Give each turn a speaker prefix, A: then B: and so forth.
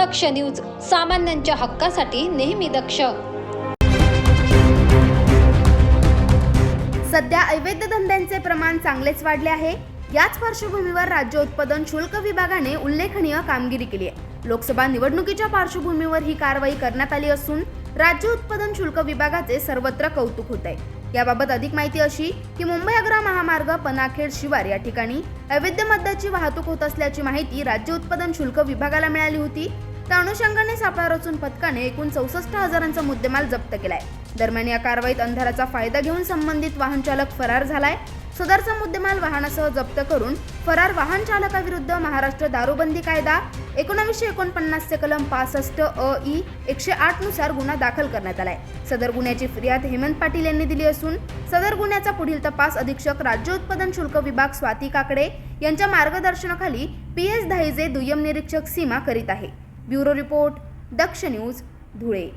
A: दक्ष news सामान्यांच्या हक्कासाठी नेहमी दक्ष.
B: सध्या अवैध धंद्यांचे प्रमाण चांगलेच वाढले आहे. याच पार्श्वभूमीवर राज्य उत्पादन शुल्क विभागाने उल्लेखनीय कामगिरी केली आहे. लोकसभा निवडणुकीच्या पार्श्वभूमीवर ही कारवाई करण्यात आली असून राज्य उत्पादन शुल्क विभागाचे सर्वत्र कौतुक होत आहे. याबाबत अधिक माहिती अशी की मुंबई आग्रा महामार्ग पनाखेड शिवार या ठिकाणी अवैध मद्याची वाहतूक होत असल्याची माहिती राज्य उत्पादन शुल्क विभागाला मिळाली होती. त्या अनुषंगाने सापळा रचून पथकाने एकूण चौसष्ट हजारांचा मुद्देमाल जप्त केलाय. दरम्यान या कारवाईत अंधाराचा फायदा घेऊन संबंधित वाहन चालक फरार झालाय. सदरचा मुद्देमाल वाहनासह जप्त करून फरार वाहन चालकाविरुद्ध महाराष्ट्र दारूबंदी कायदा एकोणावीसशे एकोणपन्नासचे कलम पासष्ट अ ई एकशे आठनुसार गुन्हा दाखल करण्यात आलाय. सदर गुन्ह्याची फिर्याद हेमंत पाटील यांनी दिली असून सदर गुन्ह्याचा पुढील तपास अधीक्षक राज्य उत्पादन शुल्क विभाग स्वाती काकडे यांच्या मार्गदर्शनाखाली पी एस धाईजे दुय्यम निरीक्षक सीमा करीत आहे. Bureau report Daksh news Dhule.